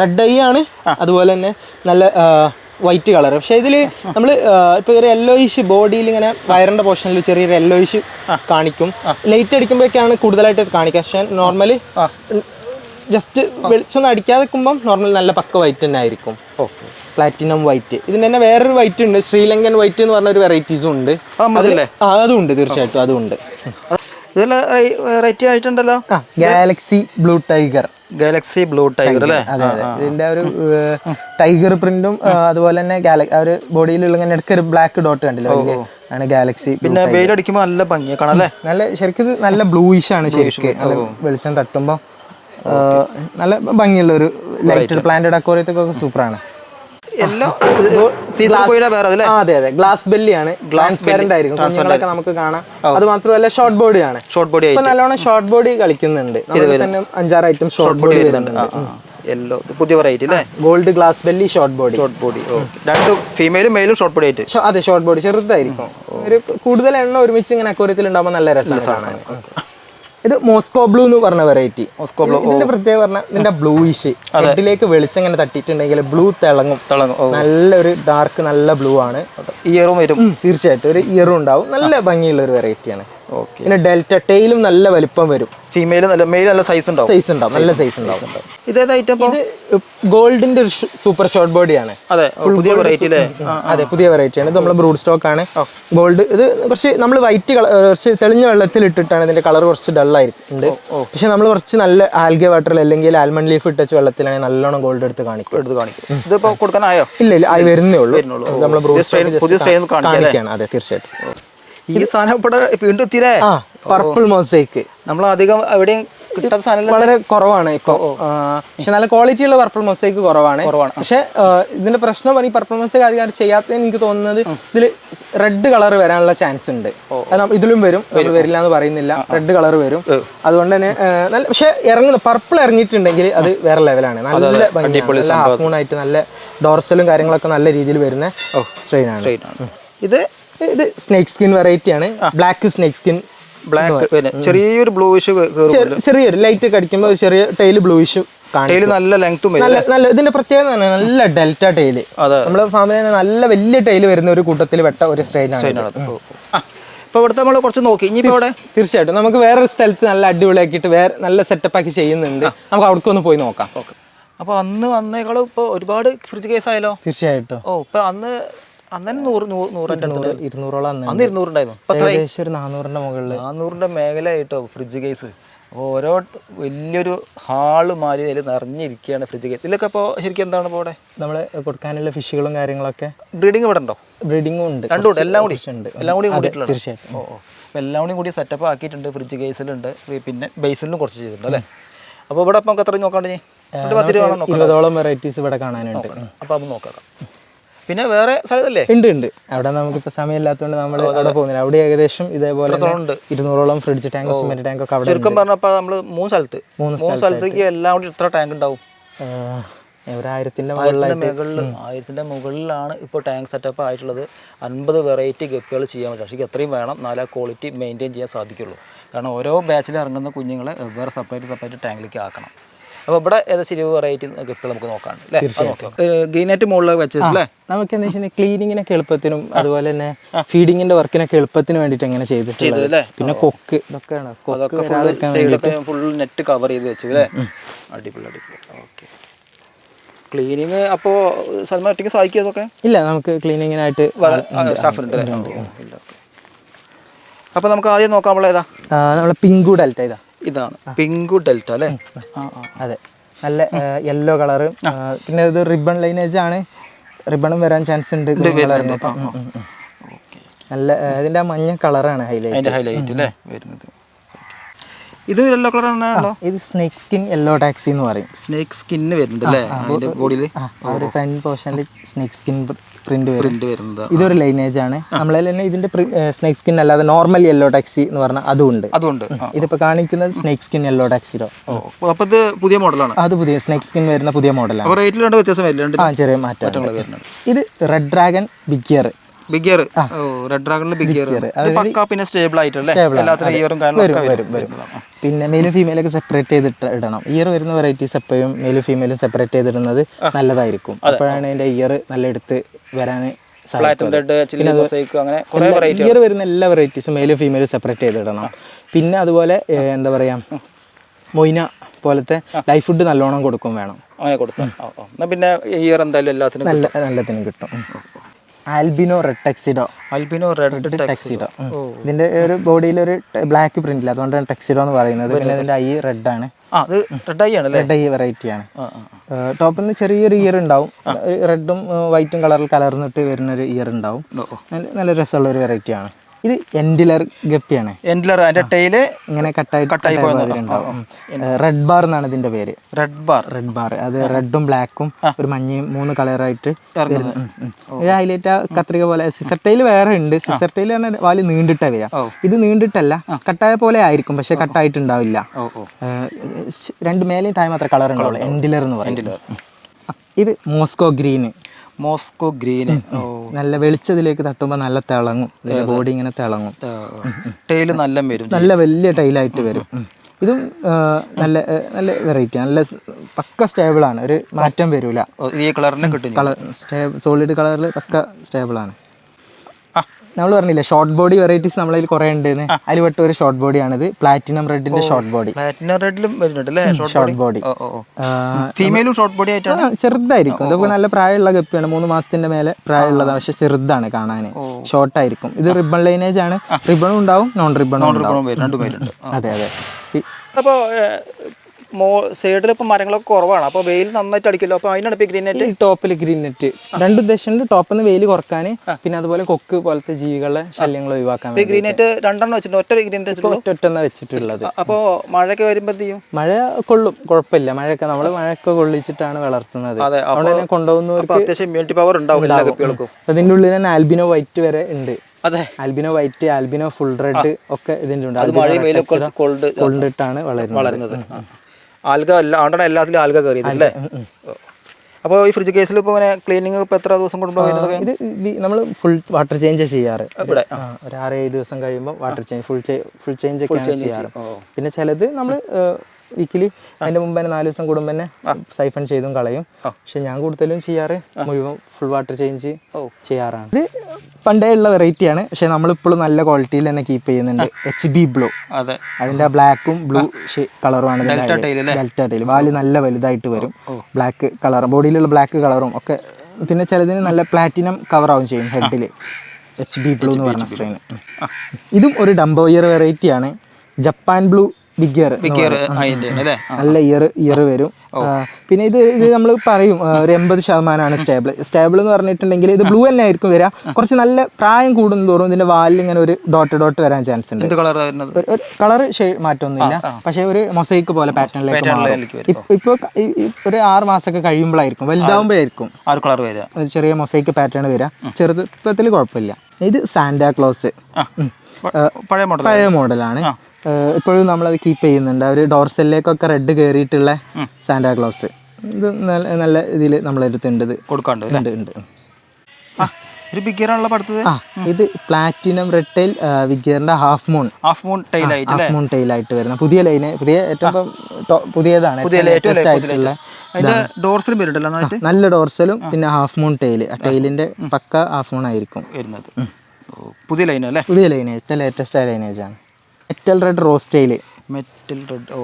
റെഡ് ഐ ആണ്. അതുപോലെ തന്നെ നല്ല വൈറ്റ് കളർ പക്ഷെ ഇതിൽ നമ്മൾ ഇപ്പൊ ഒരു യെല്ലോയിഷ് ബോഡിയിൽ ഇങ്ങനെ വയറിന്റെ പോർഷനിൽ ചെറിയൊരു യെല്ലോയിഷ് കാണിക്കും. ലൈറ്റ് അടിക്കുമ്പോഴൊക്കെയാണ് കൂടുതലായിട്ട് കാണിക്കുക. പക്ഷെ നോർമലി ജസ്റ്റ് വെളിച്ചൊന്നും അടിക്കാതെ നിൽക്കുമ്പം നോർമൽ നല്ല പക്ക വൈറ്റ് തന്നെ ആയിരിക്കും. ഓക്കെ പ്ലാറ്റിനം വൈറ്റ് ഇതിന് തന്നെ വേറൊരു വൈറ്റ് ഉണ്ട്. ശ്രീലങ്കൻ വൈറ്റ് എന്ന് പറഞ്ഞ ഒരു വെറൈറ്റീസും ഉണ്ട്. അതുണ്ട് ആ അതും ഉണ്ട് തീർച്ചയായിട്ടും അതുണ്ട് ഉണ്ട്. Rate ആയിട്ടുണ്ടല്ലോ? Galaxy blue tiger galaxy blue tiger അല്ലേ? അതെ അതെ. ഇതിന്റെ ഒരു ടൈഗർ പ്രിന്റും അതുപോലെ തന്നെ ഒരു ബോഡിയിലുള്ള ഇങ്ങനെ ഇടയ്ക്ക് ഒരു ബ്ലാക്ക് ഡോട്ട് കണ്ടില്ല? ആണ് ഗാലക്സി പിന്നെ വെയിലടിക്കുമ്പോൾ നല്ല ഭംഗിയാണ് അല്ലേ? നല്ല ശരിക്കും നല്ല ബ്ലൂയിഷ് ആണ് ശരിക്കും. വെളിച്ചം തട്ടുമ്പോൾ നല്ല ഭംഗിയുള്ള ഒരു ലൈറ്റ് സൂപ്പറാണ്. കോയിലെ വേറെ അതല്ലേ ആ അതെ അതെ. ഗ്ലാസ് ബെല്ലിയാണ്. ട്രാൻസ്പെറന്റ് ആയിരിക്കും. കുഞ്ഞുങ്ങളൊക്കെ നമുക്ക് കാണാം. അത് മാത്രമല്ല ഷോർട്ട് ബോഡി ആണ്. ഷോർട്ട് ബോഡി നല്ലോണം ഷോർട്ട് ബോഡി കളിക്കുന്നുണ്ട്. തന്നെ അഞ്ചാറ് ഐറ്റം ഷോർട്ട് ബോഡി വരുന്നുണ്ട്. യെല്ലോ പുതിയ വെറൈറ്റി അല്ലേ? Gold glass belly short body short body രണ്ട് ഫീമെയിലും മെയിലും ഷോർട്ട് ബോഡി ആയിട്ട്. അതെ ഷോർട്ട് ബോഡി ചെറുതായിരിക്കും. ഒരു കൂടുതൽ എണ്ണ ഒരുമിച്ച് ഇങ്ങനെ അക്വറിയത്തിൽ ഉണ്ടാകുമ്പോൾ നല്ല രസമാണ്. ഇത് മോസ്കോ ബ്ലൂ എന്ന് പറഞ്ഞ വെറൈറ്റി മോസ്കോ ബ്ലൂ ഇതിന്റെ പ്രത്യേകത പറഞ്ഞാൽ ഇതിന്റെ ബ്ലൂയിഷ് ഹെഡിലേക്ക് വെളിച്ചം ഇങ്ങനെ തട്ടിയിട്ടുണ്ടെങ്കിൽ ബ്ലൂ തിളങ്ങും. തിളങ്ങും നല്ലൊരു ഡാർക്ക് നല്ല ബ്ലൂ ആണ്. ഇയറും വരും. തീർച്ചയായിട്ടും. ഒരു ഇയറും ഉണ്ടാവും. നല്ല ഭംഗിയുള്ള ഒരു വെറൈറ്റിയാണ് ഓക്കെ പിന്നെ ഡെൽറ്റ ടെയിലും നല്ല വലിപ്പം വരും. ഫീമെയിൽ നല്ല മെയിൽ നല്ല സൈസ് ഉണ്ടാവും. സൈസ് ഉണ്ടാവും നല്ല സൈസ് ഉണ്ടാവും. ഇതേത് ഐറ്റം ഇത് ഗോൾഡിന്റെ ഒരു സൂപ്പർ ഷോർട്ട് ബോഡിയാണ് അതെ പുതിയ വെറൈറ്റി അല്ലേ? അതെ പുതിയ വെറൈറ്റി ആണ്. ഇത് നമ്മുടെ ബ്രൂഡ് സ്റ്റോക്ക് ആണ്. ഗോൾഡ് ഇത് കുറച്ച് നമ്മൾ വൈറ്റ് കളർ കുറച്ച് തെളിഞ്ഞ വെള്ളത്തിൽ ഇട്ടിട്ടാണ് ഇതിന്റെ കളർ കുറച്ച് ഡൾ ആയിട്ടുണ്ട് പക്ഷെ നമ്മൾ കുറച്ച് നല്ല ആൽഗ വാട്ടറിൽ അല്ലെങ്കിൽ ആൽമണ്ട് ലീഫ് ഇട്ടച്ച് വെള്ളത്തിലാണ് നല്ലോണം ഗോൾഡ് എടുത്ത് കാണിക്കും. എടുത്ത് കാണിക്കും. ഇതിപ്പോ കൊടുക്കാനായോ? ഇല്ല ഇല്ല ആയി വരുന്നേ ഉള്ളൂ. നമ്മൾ ബ്രൂഡ് സ്റ്റോക്ക് അതെ തീർച്ചയായിട്ടും. ഈ സാധനം ഇവിടെ വീണ്ടും എത്തിയില്ലേ പർപ്പിൾ മോസൈക്ക് നമ്മൾ അധികം എവിടെയും കിട്ടാത്ത സാധനം വളരെ കുറവാണ് ഇപ്പൊ. പക്ഷെ നല്ല ക്വാളിറ്റി ഉള്ള പർപ്പിൾ മൊസൈക്ക് കുറവാണ്. കുറവാണ്. പക്ഷെ ഇതിന്റെ പ്രശ്നം ഈ പർപ്പിൾ മൊസൈക്ക് അധികം ചെയ്യാത്ത ചെയ്യാത്തതിന് എനിക്ക് തോന്നുന്നത് ഇതിൽ റെഡ് കളർ വരാനുള്ള ചാൻസ് ഉണ്ട്. ഇതിലും വരും. ഒരു വരില്ല എന്ന് പറയുന്നില്ല. റെഡ് കളർ വരും. അതുകൊണ്ട് തന്നെ നല്ല പക്ഷെ ഇറങ്ങുന്ന പർപ്പിൾ ഇറങ്ങിയിട്ടുണ്ടെങ്കിൽ അത് വേറെ ലെവലാണ് നല്ല ഭംഗിയാണ്. ഹാഫ് മൂൺ ആയിട്ട് നല്ല ഡോർസലും കാര്യങ്ങളൊക്കെ നല്ല രീതിയിൽ വരുന്ന സ്ട്രെയിൻ ആണ്. ഇത് ഇത് സ്നേക്ക് സ്കിൻ വെറൈറ്റി ആണ്. ബ്ലാക്ക് സ്നേക്ക് സ്കിൻ ബ്ലാക്ക് പിന്നെ ചെറിയൊരു ബ്ലൂയിഷ് ചെറിയൊരു ലൈറ്റ് ഒക്കെ അടിക്കുമ്പോൾ ചെറിയ ടൈൽ ബ്ലൂയിഷ് ടൈൽ നല്ല ലെങ്ത്തും നല്ല നല്ല ഇതിന്റെ പ്രത്യേകത നല്ല ഡെൽറ്റ ടൈൽ നമ്മുടെ ഫാമിലി നല്ല വലിയ ടൈൽ വരുന്ന ഒരു കൂട്ടത്തിൽ വെട്ട ഒരു സ്ട്രെയിൻ ആണ് ഇവിടുത്തെ നമ്മൾ കുറച്ച് നോക്കി. ഇവിടെ തീർച്ചയായിട്ടും. നമുക്ക് വേറൊരു സ്ഥലത്ത് നല്ല അടിപൊളിയാക്കിയിട്ട് വേറെ നല്ല സെറ്റപ്പ് ആക്കി ചെയ്യുന്നുണ്ട്. നമുക്ക് അവിടേക്ക് ഒന്ന് പോയി നോക്കാം. അപ്പോൾ അന്ന് വന്നേക്കാളും ഇപ്പോൾ ഒരുപാട് ഫ്രിഡ്ജ് കേസ് ആയാലോ തീർച്ചയായിട്ടും. ഓ ഇപ്പൊ അന്ന് അന്ന് തന്നെ നൂറ് നൂ- നൂറിന്റെ ഇരുന്നൂറോളം അന്ന് അന്ന് ഇരുന്നൂറുണ്ടായിരുന്നു ഇപ്പൊ എത്ര ഏകദേശം ഒരു നാനൂറിന്റെ മുകളിൽ നാനൂറിന്റെ മേഖല ഫ്രിഡ്ജ് കേസ്? ഓരോ വലിയൊരു ഹാൾ മാറി അതിൽ നിറഞ്ഞിരിക്കുകയാണ് ഫ്രിഡ്ജ് കേസ്. ഇതിലൊക്കെ ഇപ്പോൾ ശരിക്കും എന്താണ് ഇപ്പോൾ ഇവിടെ നമ്മൾ കൊടുക്കാനുള്ള ഫിഷുകളും കാര്യങ്ങളൊക്കെ ബ്രീഡിങ് ഇവിടെ ഉണ്ടോ? ബ്രീഡിങ്ങും ഉണ്ട്. രണ്ടും ഉണ്ട് എല്ലാം കൂടി? ഉണ്ട്. എല്ലാം കൂടി കൂടിയിട്ടുണ്ട് തീർച്ചയായിട്ടും. ഓ എല്ലാം കൂടി കൂടി സെറ്റപ്പ് ആക്കിയിട്ടുണ്ട് ഫ്രിഡ്ജ് കേസിലുണ്ട്. പിന്നെ ബേസിലും കുറച്ച് ചെയ്തിട്ടുണ്ട് അല്ലേ? അപ്പോൾ ഇവിടെ അപ്പൊ നമുക്ക് എത്ര നോക്കാണ്ട് ഇരുപതോളം വെറൈറ്റീസ് ഇവിടെ കാണാനുണ്ട്. അപ്പോൾ അത് നോക്കാം. പിന്നെ വേറെ സ്ഥലത്തല്ലേ ഉണ്ട് ഉണ്ട്. അവിടെ നമുക്കിപ്പോൾ സമയമില്ലാത്തതുകൊണ്ട് നമ്മൾ അവിടെ പോകുന്നില്ല. അവിടെ ഏകദേശം ഇതേപോലെ? ഇരുന്നൂറോളം ഫ്രിഡ്ജ് ടാങ്ക് സിമെന്റ് ടാങ്ക് ഒക്കെ അവിടെ ചുരുക്കം പറഞ്ഞപ്പോൾ നമ്മൾ മൂന്ന് സ്ഥലത്ത്. മൂന്ന് സ്ഥലത്തേക്ക് എല്ലാം കൂടി ഇത്ര ടാങ്ക് ഉണ്ടാവും. ഒരു ആയിരത്തിന്റെ മുകളിൽ ആയിരത്തിന്റെ മുകളിലാണ് ഇപ്പോൾ ടാങ്ക് സെറ്റപ്പ് ആയിട്ടുള്ളത്. അൻപത് വെറൈറ്റി ഗപ്പുകൾ ചെയ്യാൻ പറ്റും. പക്ഷേ എത്രയും വേണം നാലാ ക്വാളിറ്റി മെയിന്റെയിൻ ചെയ്യാൻ സാധിക്കുള്ളൂ. കാരണം ഓരോ ബാച്ചിൽ ഇറങ്ങുന്ന കുഞ്ഞുങ്ങളെ വേറെ സെപ്പറേറ്റ് സെപ്പറേറ്റ് ടാങ്കിലേക്ക് ആക്കണം. അപ്പോൾ ഇവിടെ ഏകദേശം ഇരുപത് വെറൈറ്റി കിട്ടും നമുക്ക് നോക്കാം. അല്ലേ ഗ്രീനെറ്റ് മുകളിൽ വെച്ചത് അല്ലേ? നമുക്ക് എന്താ വെച്ചാൽ ക്ലീനിങ്ങിനൊക്കെ എളുപ്പത്തിനും അതുപോലെ തന്നെ ഫീഡിങ്ങിന്റെ വർക്കിനൊക്കെ എളുപ്പത്തിന് വേണ്ടിയിട്ട് എങ്ങനെ ചെയ്തിട്ടുള്ളത്. പിന്നെ കൊക്ക് ഇതൊക്കെയാണ്. ഫുൾ നെറ്റ് കവർ ചെയ്ത് വെച്ചു അല്ലേ? അടിപൊളി അടിപൊളി. ഓക്കെ. ക്ലീനിങ് അപ്പോൾ സൽമാൻ ഒറ്റയ്ക്ക് സഹായിക്കും അതൊക്കെ ഇല്ല നമുക്ക് ക്ലീനിങ്ങിനായിട്ട് സ്റ്റാഫുണ്ട് അപ്പോൾ നമുക്ക് ആദ്യം നോക്കാം ഏതാ നമ്മളെ പിങ്കു ഡെൽറ്റ ഇതാ. ഇതാണ്. പിങ്കു ഡെൽറ്റ അല്ലേ? അതെ. നല്ല യെല്ലോ കളറ് പിന്നെ ഇത് റിബൺ ലൈനേജ് ആണ്. റിബണും വരാൻ ചാൻസ് ഉണ്ട്. നല്ല ഇതിന്റെ മഞ്ഞ കളറാണ് ഹൈലൈറ്റ് ഹൈലൈറ്റ് അല്ലേ? വരുന്നത്. ഇത് യെല്ലോ കളർ ആണല്ലോ? ഇത് സ്നേക്ക് സ്കിൻ യെല്ലോ ടാക്സി എന്ന് പറയും. സ്നേക്ക് സ്കിന്ന് വരുന്നുണ്ട് അല്ലേ? ബോഡിയിൽ ആ ഒരു ഫ്രണ്ട് പോർഷനിൽ സ്നേക്ക് സ്കിൻ പ്രിന്റ് പ്രിന്റ് വരുന്നത്. ഇതൊരു ലൈനേജ് ആണ്. നമ്മളെ തന്നെ ഇതിന്റെ സ്നേക് സ്കിൻ അല്ലാതെ നോർമൽ യെല്ലോ ടാക്സി എന്ന് പറഞ്ഞാൽ അതുണ്ട്. ആ. ഇതിപ്പോ കാണിക്കുന്നത് സ്നേക് സ്കിൻ യെല്ലോ ടാക്സിലോ ഓ അപ്പോൾ ഇത് പുതിയ മോഡലാണ് അത് പുതിയ സ്നേക് സ്കിൻ വരുന്ന പുതിയ മോഡലാണ് അപ്പോൾ റേറ്റിൽ രണ്ട് വ്യത്യാസം ആ ചെറിയ മാറ്റം ഇത് റെഡ് ഡ്രാഗൺ ബിഗ് ഇയർ ഓ റെഡ് ഡ്രാഗണിൽ ബിഗ് ഗിയർ പക്ക പിന്നെ സ്റ്റേബിൾ ആയിട്ടല്ലേ. എല്ലാത്തിനും ഇയറും വരും. പിന്നെ മെയിലും ഫീമെയിലൊക്കെ സെപ്പറേറ്റ് ചെയ്തിട്ട് ഇടണം. ഇയർ വരുന്ന വെറൈറ്റീസ് എപ്പോഴും മെയിലും ഫീമെയിലും സെപ്പറേറ്റ് ചെയ്തിടുന്നത് നല്ലതായിരിക്കും. അപ്പോഴാണ് അതിന്റെ ഇയർ നല്ല എടുത്ത് വരാൻ ഇയർ വരുന്ന എല്ലാ വെറൈറ്റീസും മെയിലും ഫീമെയിലും സെപ്പറേറ്റ് ചെയ്തിടണം. പിന്നെ അതുപോലെ എന്താ പറയാ മൊയ്ന പോലത്തെ ലൈഫ് ഫുഡ് നല്ലോണം കൊടുക്കും വേണം. അങ്ങനെ കൊടുത്തു. ആ ആ. എന്നാ പിന്നെ ഇയർ എന്തായാലും എല്ലാത്തിനും നല്ല നല്ലതിന് കിട്ടും. Albino red tuxedo. Albino red tuxedo. ഇതിന്റെ ഒരു ബോഡിയിൽ ഒരു ബ്ലാക്ക് പ്രിന്റ് ഇല്ല അതുകൊണ്ടാണ് ടെക്സിഡോ എന്ന് പറയുന്നത്. പിന്നെ ഇതിന്റെ ഐ റെഡ് ആണ് റെഡ് ഐ ആണ് റെഡ് ഐ വെറൈറ്റി ആണ് ടോപ്പിൽ നിന്ന് ചെറിയൊരു ഇയർ ഉണ്ടാവും. റെഡും വൈറ്റും കളറിൽ കലർന്നിട്ട് വരുന്ന ഒരു ഇയർ ഉണ്ടാവും. നല്ല രസമുള്ള ഒരു വെറൈറ്റി ആണ് ഇത് എൻഡിലർ ഗപ്പിയാണ്. എൻഡിലർ അതിന്റെ ടൈൽ ഇങ്ങനെ കട്ടായി കട്ടായി റെഡ് ബാർ എന്നാണ് ഇതിന്റെ പേര്. റെഡ് ബാർ റെഡ് ബാർ അത് റെഡും ബ്ലാക്കും ഒരു മഞ്ഞയും മൂന്ന് കളറായിട്ട് ഇത് ഹൈലൈറ്റ് ആ കത്രിക പോലെ. സിസർ ടൈൽ വേറെ ഉണ്ട്. സിസർ ടൈൽ പറഞ്ഞാൽ വാൽ നീണ്ടിട്ടാ വരിക. ഇത് നീണ്ടിട്ടല്ല. കട്ടായ പോലെ ആയിരിക്കും പക്ഷെ കട്ടായിട്ട് ഉണ്ടാവില്ല ഓ രണ്ട് മേലെയും താഴെ മാത്രമേ കളർ ഉണ്ടാവുള്ളൂ. എൻഡിലർ എന്ന് പറയുന്നത്. ഇത് മോസ്കോ ഗ്രീന്. മോസ്കോ ഗ്രീൻ നല്ല വെളിച്ചതിലേക്ക് തട്ടുമ്പോൾ നല്ല തിളങ്ങും. ബോഡി ഇങ്ങനെ തിളങ്ങും. ടൈൽ നല്ല വരും നല്ല വലിയ ടൈലായിട്ട് വരും. ഇതും നല്ല നല്ല വെറൈറ്റി നല്ല പക്ക സ്റ്റേബിൾ ആണ്. ഒരു മാറ്റം വരൂല. ഈ കളറിനെ കിട്ടും കളർ സ്റ്റേ സോളിഡ് കളറിൽ പക്ക സ്റ്റേബിൾ ആണ്. നമ്മൾ പറഞ്ഞില്ലേ ഷോർട്ട് ബോഡി വെറൈറ്റീസ് നമ്മളതിൽ കുറെ ഉണ്ട് അതിൽ പെട്ട ഒരു ഷോർട്ട് ബോഡിയാണിത് പ്ലാറ്റിനം റെഡിന്റെ ഷോർട്ട് ബോഡി പ്ലാറ്റിനം റെഡിലും ഷോർട്ട് ബോഡി ഫീമെയിലും ഷോർട്ട് ബോഡി ആയിട്ടാണ്? ചെറുതായിരിക്കും. ഇതൊക്കെ നല്ല പ്രായമുള്ള ഗപ്പിയാണ്. മൂന്ന് മാസത്തിന്റെ മേലെ പ്രായമുള്ളതാണ്. പക്ഷെ ചെറുതാണ് കാണാൻ ഷോർട്ട് ആയിരിക്കും. ഇത് റിബൺ ലൈനേജ് ആണ്. റിബണും ഉണ്ടാവും നോൺ റിബണും അതെ അതെ. അപ്പോൾ മോ സൈഡിൽ ഇപ്പൊ മരങ്ങളൊക്കെ കുറവാണ്. അപ്പോൾ വെയിൽ നന്നായിട്ട് അടിക്കല്ലോ അപ്പോൾ അതിനാണ് ഇപ്പോൾ ഗ്രീൻ നെറ്റ് ടോപ്പിൽ ഗ്രീൻ നെറ്റ് രണ്ട് ഉദ്ദേശമുണ്ട്. ടോപ്പിൽ നിന്ന് വെയിൽ കുറയ്ക്കാൻ പിന്നെ അതുപോലെ കൊക്ക് പോലത്തെ ജീവികളെ ശല്യങ്ങൾ ഒഴിവാക്കാൻ ഗ്രീൻ നെറ്റ് രണ്ടെണ്ണം വെച്ചിട്ടുണ്ട്. ഒറ്റ ഗ്രീൻ നെറ്റ് ഒറ്റ ഒറ്റ വെച്ചിട്ടുള്ളത്. അപ്പോൾ മഴയൊക്കെ ചെയ്യും? മഴ കൊള്ളും. കുഴപ്പമില്ല. മഴയൊക്കെ നമ്മൾ മഴയൊക്കെ കൊള്ളിച്ചിട്ടാണ് വളർത്തുന്നത്. അതിന്റെ അതുകൊണ്ട് തന്നെ കൊണ്ടുപോകുന്നവർക്ക് അത്യാവശ്യം ഇമ്മ്യൂണിറ്റി പവർ ഉണ്ടാവും എല്ലാ കുപ്പികൾക്കും. അതിന്റെ ഉള്ളിൽ തന്നെ ആൽബിനോ വൈറ്റ് വരെ ഉണ്ട്. അതെ. Albino white albino full red ഒക്കെ ഇതിന്റെ ഉണ്ട്. അത് വെയിലൊക്കെ കൊണ്ടിട്ടാണ് വളരുന്നത്. ആൽഗ എല്ലാ ആണ്ടാണ് എല്ലാത്തിലും ആൽഗ കയറിയത് അല്ലേ? അപ്പോൾ ഈ ഫ്രിഡ്ജ് കേസിൽ ഇപ്പോൾ ഇങ്ങനെ ക്ലീനിങ് ഇപ്പോൾ എത്ര ദിവസം വരുന്നതൊക്കെ? ഇത് നമ്മൾ ഫുൾ വാട്ടർ ചേഞ്ച് ചെയ്യാറ്. ഇവിടെ ഒരു ആറ് ഏഴ് ദിവസം കഴിയുമ്പോൾ water change full full change ഒക്കെ ചെയ്യാറ് പിന്നെ ചിലത് നമ്മൾ വീക്കിലി അതിന്റെ മുമ്പ് തന്നെ നാല് ദിവസം കൂടുമ്പോൾ തന്നെ സൈഫൺ ചെയ്തും കളയും. പക്ഷെ ഞാൻ കൂടുതലും ചെയ്യാറ് മുഴുവൻ ഫുൾ വാട്ടർ ചേഞ്ച് ചെയ്യാറാണ്. ഇത് പണ്ടേ ഉള്ള വെറൈറ്റിയാണ് പക്ഷെ നമ്മളിപ്പോഴും നല്ല ക്വാളിറ്റിയിൽ തന്നെ കീപ്പ് ചെയ്യുന്നുണ്ട്. എച്ച് ബി ബ്ലൂ അതെ. അതിന്റെ ബ്ലാക്കും ബ്ലൂ കളറുമാണ്? ഡെൽറ്റ ടൈൽ വാൽ നല്ല വലുതായിട്ട് വരും. ബ്ലാക്ക് കളർ ബോഡിയിലുള്ള ബ്ലാക്ക് കളറും ഒക്കെ. പിന്നെ ചിലതിന് നല്ല പ്ലാറ്റിനം കവർ ആവും ചെയ്യും ഹെഡിൽ എച്ച് ബി ബ്ലൂ എന്ന് പറഞ്ഞ സ്ട്രെയിൻ ഇതും ഒരു ഡംബോയർ വെറൈറ്റിയാണ് ജപ്പാൻ ബ്ലൂ ബിഗ് ഗിയർ അതിന്റെ അല്ലേ? നല്ല ഇയർ ഇയർ വരും. പിന്നെ ഇത് ഇത് നമ്മൾ പറയും ഒരു എൺപത് ശതമാനമാണ് സ്റ്റേബിൾ സ്റ്റേബിൾ എന്ന് പറഞ്ഞിട്ടുണ്ടെങ്കിൽ ഇത് ബ്ലൂ തന്നെ ആയിരിക്കും വരിക കുറച്ച് നല്ല പ്രായം കൂടുന്തോറും ഇതിന്റെ വാലിൽ ഇങ്ങനെ ഒരു ഡോട്ട് ഡോട്ട് വരാൻ ചാൻസ് ഉണ്ട്. കളർ മാറ്റമൊന്നുമില്ല. പക്ഷേ ഒരു മൊസൈക്ക് പോലെ പാറ്റേണിലേക്ക് മാറും. വരും. ഇപ്പോൾ ഒരു ആറ് മാസമൊക്കെ കഴിയുമ്പോഴായിരിക്കും. വലുതാവുമ്പോഴായിരിക്കും. ആറ് കളർ വരിക ചെറിയ മൊസൈക്ക് പാറ്റേൺ വരിക ചെറുപ്പത്തിൽ കുഴപ്പമില്ല. ഇത് സാന്റാ ക്ലോസ് പഴയ മോഡലാണ് ഇപ്പോഴും നമ്മളത് കീപ്പ് ചെയ്യുന്നുണ്ട്. അവർ ഡോർസെല്ലേക്കൊക്കെ റെഡ് കയറിയിട്ടുള്ള സാന്റാ ക്ലോസ് ഇത് നല്ല നല്ല ഇതിൽ നമ്മളെടുത്തുണ്ട് ഇത്. കൊടുക്കാണ്ട് ഉണ്ട് ഉണ്ട്. ഒരു ആ ഇത് platinum red tail വിഗിയറിന്റെ half moon half moon tail ആയിട്ട് ഹാഫ് മൂൺ ടൈൽ ആയിട്ട് വരുന്ന പുതിയ ലൈന് പുതിയ ഏറ്റവും പുതിയതാണ്. ആയിട്ടുള്ള വരുന്നുണ്ടല്ലോ നല്ല ഡോർസലും പിന്നെ ഹാഫ് മൂൺ ടൈൽ ആ ടൈലിന്റെ പക്ക ഹാഫ് മൂൺ ആയിരിക്കും. വരുന്നത്. പുതിയ ലൈനല്ലേ പുതിയ ലൈനേജ് ലേറ്റസ്റ്റ് ആയ ലൈനേജ് ആണ്. Metal red rose tail metal red ഓ.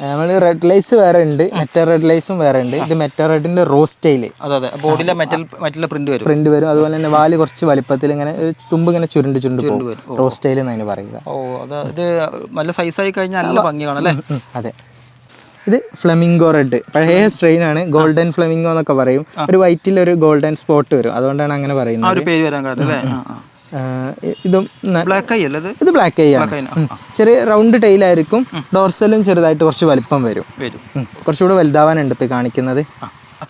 നമ്മൾ റെഡ് ലൈസ് വേറെ ഉണ്ട് മെറ്റൽ റെഡ് ലൈസും വേറെ ഉണ്ട്. ഇത് മെറ്റൽ റെഡിന്റെ റോ സ്റ്റൈൽ അതെ അതെ. ബോഡിയിലെ മെറ്റൽ മെറ്റൽ പ്രിന്റ് വരും. പ്രിന്റ് വരും. അതുപോലെ തന്നെ വാൽ കുറച്ച് വലിപ്പത്തിൽ ഇങ്ങനെ തുമ്പ് ഇങ്ങനെ ചുരുണ്ട് ചുരുണ്ട് പോകും. റോ ടൈൽ എന്നതിന് പറയുക. ഓ അതായത് ഇത് നല്ല സൈസായി കഴിഞ്ഞാൽ നല്ല ഭംഗി അല്ലേ? അതെ. ഇത് ഫ്ലെമിംഗോ റെഡ് പഴയ സ്ട്രെയിൻ ആണ്. ഗോൾഡൻ ഫ്ലെമിംഗോ എന്നൊക്കെ പറയും. ഒരു വൈറ്റിൽ ഒരു ഗോൾഡൻ സ്പോട്ട് വരും. അതുകൊണ്ടാണ് അങ്ങനെ പറയുന്നത്. പേര് വരാൻ കാരണം ഇതും ബ്ലാക്ക് ഐ ഇത്? ബ്ലാക്ക് ഐ ആണ്. ചെറിയ റൗണ്ട് ടൈലായിരിക്കും ഡോർസലും ചെറുതായിട്ട് കുറച്ച് വലിപ്പം വരും. കുറച്ചുകൂടെ വലുതാവാനുണ്ട് ഇപ്പൊ കാണിക്കുന്നത്.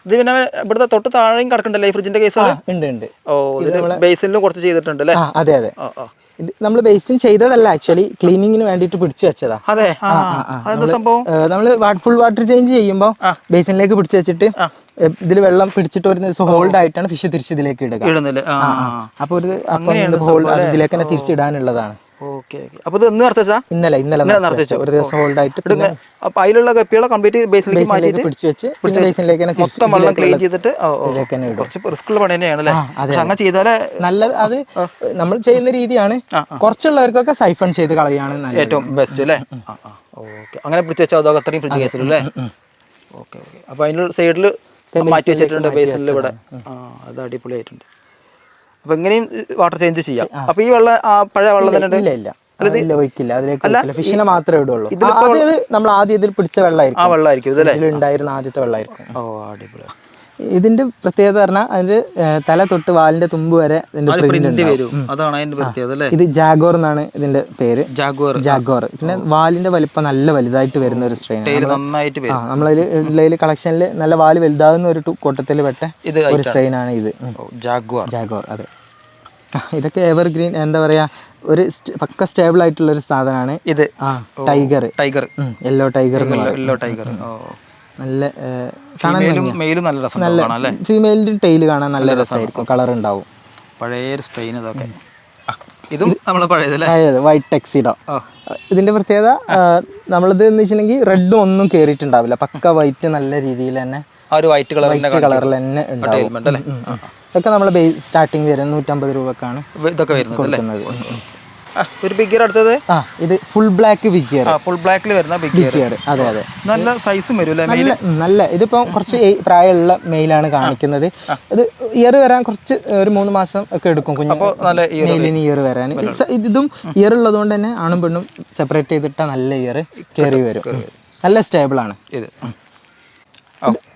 ഇത് പിന്നെ ഇവിടുത്തെ തൊട്ട് താഴെയും കിടക്കണ്ടല്ലേ ഫ്രിഡ്ജിന്റെ കേസ് ഉണ്ട് ഉണ്ട്. ഓ ബേസിലും കുറച്ച് ചെയ്തിട്ടുണ്ട് അല്ലേ? അതെ അതെ. നമ്മൾ ബേസിൻ ചെയ്തതല്ല ആക്ച്വലി ക്ലീനിങ്ങിന് വേണ്ടിയിട്ട് പിടിച്ചു വെച്ചതാ. അതെ. നമ്മൾ ഫുൾ വാട്ടർ ചേഞ്ച് ചെയ്യുമ്പോൾ ബേസിനിലേക്ക് പിടിച്ചു വെച്ചിട്ട് ഇതിൽ വെള്ളം പിടിച്ചിട്ട് ഒരു ദിവസം ഹോൾഡ് ആയിട്ടാണ് ഫിഷ് തിരിച്ച് ഇതിലേക്ക് ഇടുക. അപ്പൊ ഒരു ഹോൾഡ് ഇതിലേക്ക് തന്നെ തിരിച്ചിടാനുള്ളതാണ്. ഓക്കെ അപ്പോൾ അപ്പൊ ഇത് എന്ന് നിറച്ചാ ഇന്നലെ ഇന്നലെ നിറച്ച് ഒരു ദിവസം ഹോൾഡ് ആയിട്ട് അപ്പോൾ അതിലുള്ള കപ്പികളെ കംപ്ലീറ്റ് ബേസിലേക്ക് മാറ്റിയിട്ട് പിടിച്ചു വെച്ച് തിരിച്ച് മൊത്തം വെള്ളം ക്ലീൻ ചെയ്തിട്ട് കുറച്ച് റിസ്ക് ഉള്ള പണി തന്നെയാണ് അല്ലേ അങ്ങനെ ചെയ്താലേ നല്ല അത് നമ്മൾ ചെയ്യുന്ന രീതിയാണ്. കുറച്ചുള്ളവർക്കൊക്കെ സൈഫൺ ചെയ്ത് കളയാണ് ഏറ്റവും ബെസ്റ്റ് അല്ലേ? ഓക്കെ. അങ്ങനെ പിടിച്ച് വെച്ചാൽ അതൊക്കെ അത്രയും ഫ്രിഡ്ജ് കേസിലും അല്ലേ ഓക്കെ ഓക്കെ. അപ്പൊ അതിന്റെ സൈഡിൽ മാറ്റി വെച്ചിട്ടുണ്ട് ബേസിൽ ഇവിടെ. ആ അത് അടിപൊളിയായിട്ടുണ്ട്. അപ്പൊ എങ്ങനെയും വാട്ടർ ചേഞ്ച് ചെയ്യാം. അപ്പൊ ഈ വെള്ളം ആ പഴയ വെള്ളം തന്നെ ഇല്ല ഇല്ല. ഇല്ല ഒഴിക്കില്ല. അതിലേക്ക് ഫിഷിനെ മാത്രമേ ഇടുള്ളൂ. നമ്മൾ ആദ്യം ഇതിൽ പിടിച്ച ആ വെള്ളമായിരിക്കും വെള്ളമായിരിക്കും ഇതല്ലേ ഇതിലുണ്ടായിരുന്ന ആദ്യത്തെ വെള്ളമായിരിക്കും. ഓ അടിപൊളി. ഇതിന്റെ പ്രത്യേകത പറഞ്ഞാൽ അതിന്റെ തല തൊട്ട് വാലിന്റെ തുമ്പ് വരെ ഇതിന്റെ അതാണ് അതിന്റെ പ്രത്യേകത അല്ലേ? ഇത് ജാഗോർ എന്നാണ് ഇതിന്റെ പേര്. ജാഗോർ. ജാഗോർ. പിന്നെ വാലിന്റെ വലിപ്പം നല്ല വലുതായിട്ട് വരുന്ന ഒരു സ്ട്രെയിൻ നമ്മളതിൽ നന്നായിട്ട് നമ്മളതിൽ കളക്ഷനിൽ നല്ല വാൽ വലുതാകുന്ന ഒരു കൂട്ടത്തിൽ പെട്ട ഒരു സ്ട്രെയിൻ ആണ് ഇത്. ജാഗോർ. ജാഗോർ അതെ. ഇതൊക്കെ എവർഗ്രീൻ എന്താ പറയാ ഒരു പക്ക സ്റ്റേബിൾ ആയിട്ടുള്ള ഒരു സാധനമാണ് ഇത്. Tiger tiger yellow tiger yellow tiger നല്ല നല്ല അല്ലേ? ഫീമെയിലിന്റെ ടെയിൽ കാണാൻ നല്ല രസമായിരിക്കും കളർ ഉണ്ടാവും. പഴയ സ്ട്രെയിൻ ഇതൊക്കെ. ഇതും നമ്മളെ പഴയതല്ലേ? അതായത് വൈറ്റ് ടെക്സിഡോ ഇതിന്റെ പ്രത്യേകത നമ്മളിത് എന്ന് വെച്ചിട്ടുണ്ടെങ്കിൽ റെഡും ഒന്നും കേറിയിട്ടുണ്ടാവില്ല. പക്ക വൈറ്റ് നല്ല രീതിയിൽ തന്നെ വൈറ്റ് കളറിൽ തന്നെ ഉണ്ടാവും. ഇതൊക്കെ നമ്മൾ സ്റ്റാർട്ടിങ് വരുന്നത് നൂറ്റമ്പത് രൂപക്കാണ് ഇതൊക്കെ വരുന്നത് ഒരു ബിഗ് ഗിയർ അടുത്തത്? ആ ഇത് ഫുൾ ബ്ലാക്ക് ബിഗ് ആ ഫുൾ ബ്ലാക്കിൽ വരുന്ന ബിഗ് ഗിയർ അതെ അതെ. നല്ല സൈസും വരും അല്ലേ നല്ല ഇതിപ്പം കുറച്ച് പ്രായമുള്ള മെയിലാണ് കാണിക്കുന്നത്. ഇത് ഇയർ വരാൻ കുറച്ച് ഒരു മൂന്ന് മാസം ഒക്കെ എടുക്കും കുഞ്ഞു. മെയിലിന് ഇയർ വരാൻ. ഇത് ഇയർ ഉള്ളതുകൊണ്ട് തന്നെ ആണും പെണ്ണും സെപ്പറേറ്റ് ചെയ്തിട്ട നല്ല ഇയർ കയറി വരും. നല്ല സ്റ്റേബിൾ ആണ്. ഇത്.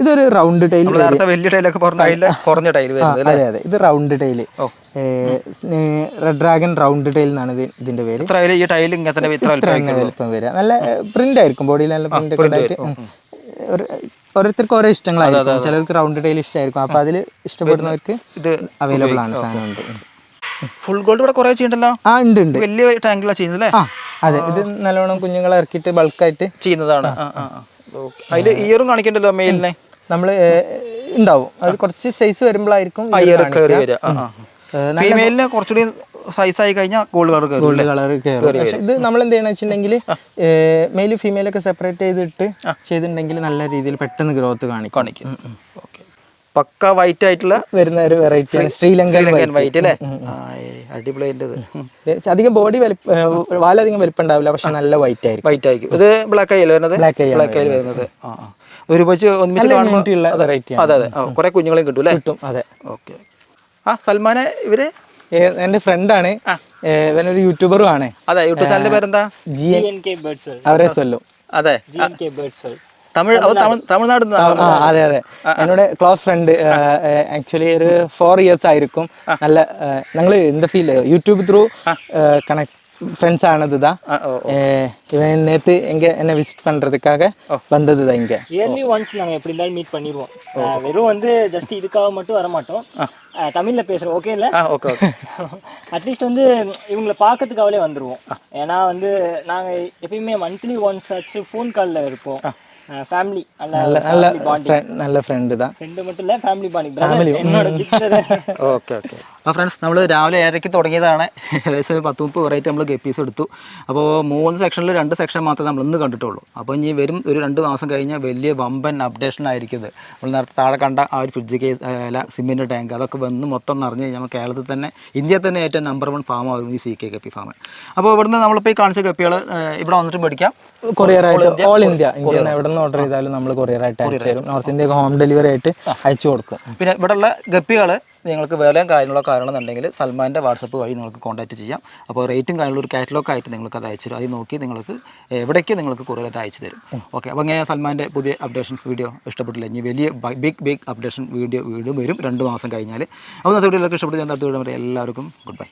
ഇതൊരു റൗണ്ട് ടൈൽ വലിയ ടൈലൊക്കെ കുറഞ്ഞ ടൈൽ അതെ അതെ. ഇത് റൗണ്ട് ടൈൽ ഓ. റെഡ് ഡ്രാഗൺ റൗണ്ട് ടൈൽ എന്നാണ് ഇതിന്റെ പേര്. വലുപ്പം ഈ ടൈൽ ഇങ്ങനെ വലിപ്പം വരിക. നല്ല പ്രിന്റ് ആയിരിക്കും. ബോഡിയിൽ നല്ല പ്രിന്റ് ഒക്കെ ഉണ്ടായിട്ട്. ഒരു- ഓരോരുത്തർക്ക് ഓരോ ഇഷ്ടങ്ങളായിരിക്കും. ചിലർക്ക് റൗണ്ട് ടൈൽ ഇഷ്ടമായിരിക്കും. അപ്പൊ അതിൽ ഇഷ്ടപ്പെടുന്നവർക്ക് ഇത് അവൈലബിൾ ആണ് സാധനം ഉണ്ട്. ഫുൾ ഗോൾഡ് ഇവിടെ കുറേ ചെയ്യണ്ടല്ലോ ആ ഉണ്ട് ഉണ്ട്. വലിയ ടാങ്കിലാണ് ചെയ്യുന്നത് അല്ലേ? അതെ. ഇത് നല്ലോണം കുഞ്ഞുങ്ങളെ ഇറക്കിയിട്ട് ബൾക്കായിട്ട് ചെയ്യുന്നതാണ്. അതിൽ ഇയറും കാണിക്കണ്ടല്ലോ മെയിലിനെ നമ്മൾ ഉണ്ടാവും. അത് കുറച്ച് സൈസ് വരുമ്പോഴായിരിക്കും ഇയർ കയറി വരിക. ഫീമെയിലിന് കുറച്ചുകൂടി സൈസ് ആയി കഴിഞ്ഞാൽ ഗോൾഡ് കളർ ഗോൾഡ് കളർ കയറും. പക്ഷെ ഇത് നമ്മൾ എന്ത് ചെയ്യണം വെച്ചിട്ടുണ്ടെങ്കിൽ മെയിൽ ഫീമെയിൽ ഒക്കെ സെപ്പറേറ്റ് ചെയ്തിട്ട് ചെയ്തിട്ടുണ്ടെങ്കിൽ നല്ല രീതിയിൽ പെട്ടെന്ന് ഗ്രോത്ത് കാണിക്കും. കാണിക്കും. ഓക്കെ. പക്ക വൈറ്റ് ആയിട്ടുള്ള വരുന്ന ഒരു വെറൈറ്റി ശ്രീലങ്കൻ വൈറ്റ് അല്ലേ? അടിപൊളി അതിന്റെ അധികം ബോഡി വാലധികം വലിപ്പം ഉണ്ടാവില്ല പക്ഷെ നല്ല വൈറ്റ് ആയിരിക്കും. വൈറ്റ് ആയിരിക്കും. ഇത് ബ്ലാക്ക് ആയില്ലേ വരുന്നത്? ബ്ലാക്ക് ബ്ലാക്ക് ആയി വരുന്നത്. ആ ഒരു വെച്ച് ഒന്നിച്ച് കാണുമ്പോൾ ഉള്ള അതെ അതെ കുറെ കുഞ്ഞുങ്ങളെയും കിട്ടും അല്ലേ? കിട്ടും അതെ. ഓക്കെ ആ സൽമാനെ ഇവർ? എന്റെ ഫ്രണ്ടാണ് ഇവനൊരു യൂട്യൂബറും ആണ്. അതെ യൂട്യൂബ് ചാനലിന്റെ പേരെന്താ? ജി എൻ കെ ബേർഡ്സ് അവരെ സ്വല്ലോ. അതെ. തമിഴ് അവ തമിഴ് തമിഴ്നാട് ആ അതെ അതെ എന്നോട് ക്ലോസ് ഫ്രണ്ട് ആക്ച്വലി ഒരു ഫോർ ഇയേഴ്സ് ആയിരിക്കും നല്ല ഞങ്ങൾ இந்த feel YouTube through connect friends ஆனது தான் இவன் நேத்து எங்க என்ன விசிட் பண்றதுக்காக வந்தது தான் இங்க இயர்லி ஒன்ஸ் நாங்கள் எப்படி இருந்தாலும் மீட் பண்ணிடுவோம் அஹ் வெறும் வந்து ஜஸ்ட் இதுக்காக மட்டும் வர மாட்டோம் அஹ் தமிழ்ல பேசுகிறோம் ஓகே இல்லை ആ ஓகே ஓகே அட்லீஸ்ட் *laughs* வந்து இவங்களை பார்க்கறதுக்காகவே வந்துடுவோம் ஏன்னா வந்து நாங்கள் எப்பயுமே மந்த்லி ஒன்ஸ் ஆச்சு ஃபோன் காலில் இருப்போம் ஃபேமிலி நல்ல நல்ல நல்ல பாண்டிங் friend- நல்ல ஃப்ரெண்டு தான் ஃப்ரெண்டு மட்டும் இல்லை ஃபேமிலி பாண்டிங் பிரதர் என்னோட பிக் பிரதர் ഓക്കെ ഓക്കെ അപ്പോൾ ഫ്രണ്ട്സ് നമ്മൾ രാവിലെ ഏഴരയ്ക്ക് തുടങ്ങിയതാണ് ഏകദേശം ഒരു പത്ത് മുപ്പത് വെറൈറ്റി നമ്മൾ ഗപ്പീസ് എടുത്തു അപ്പോൾ മൂന്ന് സെക്ഷനിൽ രണ്ട് സെക്ഷൻ മാത്രമേ നമ്മൾ ഇന്ന് കണ്ടിട്ടുള്ളൂ അപ്പോൾ ഇനി വരും ഒരു രണ്ട് മാസം കഴിഞ്ഞാൽ വലിയ വമ്പൻ അപ്ഡേഷൻ ആയിരിക്കും ഇത് നമ്മൾ നേരത്തെ താഴെ കണ്ട ആ ഒരു ഫ്രിഡ്ജ് കേസ് അല്ല സിമെൻറ്റ് ടാങ്ക് അതൊക്കെ വന്ന് മൊത്തം നിറഞ്ഞു കഴിഞ്ഞാൽ നമ്മൾ കേരളത്തിൽ തന്നെ ഇന്ത്യയിൽ തന്നെ ഏറ്റവും നമ്പർ വൺ ഫാം ആകും ഈ സി കെ ഗപ്പി ഫാം അപ്പോൾ ഇവിടുന്ന് നമ്മളിപ്പോൾ ഈ കാണിച്ച ഗപ്പികൾ ഇവിടെ വന്നിട്ട് മേടിക്കാം കൊറിയർ ആയിട്ട് ഓൾ ഇന്ത്യ ഇന്ത്യ എവിടെ നിന്ന് ഓർഡർ ചെയ്താലും നമ്മൾ കൊറിയർ ആയിട്ട് അയച്ചു തരും. നോർത്ത് ഇന്ത്യ ഹോം ഡെലിവറി ആയിട്ട് അയച്ചു കൊടുക്കും. പിന്നെ ഇവിടെയുള്ള ഗപ്പികൾ നിങ്ങൾക്ക് വിലയും കാര്യങ്ങളൊക്കെ അറിയണമെന്നുണ്ടെങ്കിൽ സൽമാന്റെ വാട്സപ്പ് വഴി നിങ്ങൾക്ക് കോൺടാക്ട് ചെയ്യാം. അപ്പോൾ റേറ്റും കാര്യങ്ങളും ഒരു കാറ്റലോഗ് ആയിട്ട് നിങ്ങൾക്ക് അത് അയച്ചു തരും. അത് നോക്കി നിങ്ങൾക്ക് എവിടേക്ക് നിങ്ങൾക്ക് കൂടുതലായിട്ട് അയച്ചു തരും. ഓക്കെ അപ്പോൾ ഇങ്ങനെ സൽമാന്റെ പുതിയ അപ്ഡേഷൻ വീഡിയോ ഇഷ്ടപ്പെട്ടില്ല? ഇനി വലിയ ബിഗ് ബിഗ് അപ്ഡേഷൻ വീഡിയോ വീണ്ടും വരും. രണ്ട് മാസം കഴിഞ്ഞാൽ അപ്പോൾ ഇന്നത്തെ എല്ലാവർക്കും ഇഷ്ടപ്പെട്ട് ഞാൻ അടുത്ത വീഡിയോ എല്ലാവർക്കും ഗുഡ് ബൈ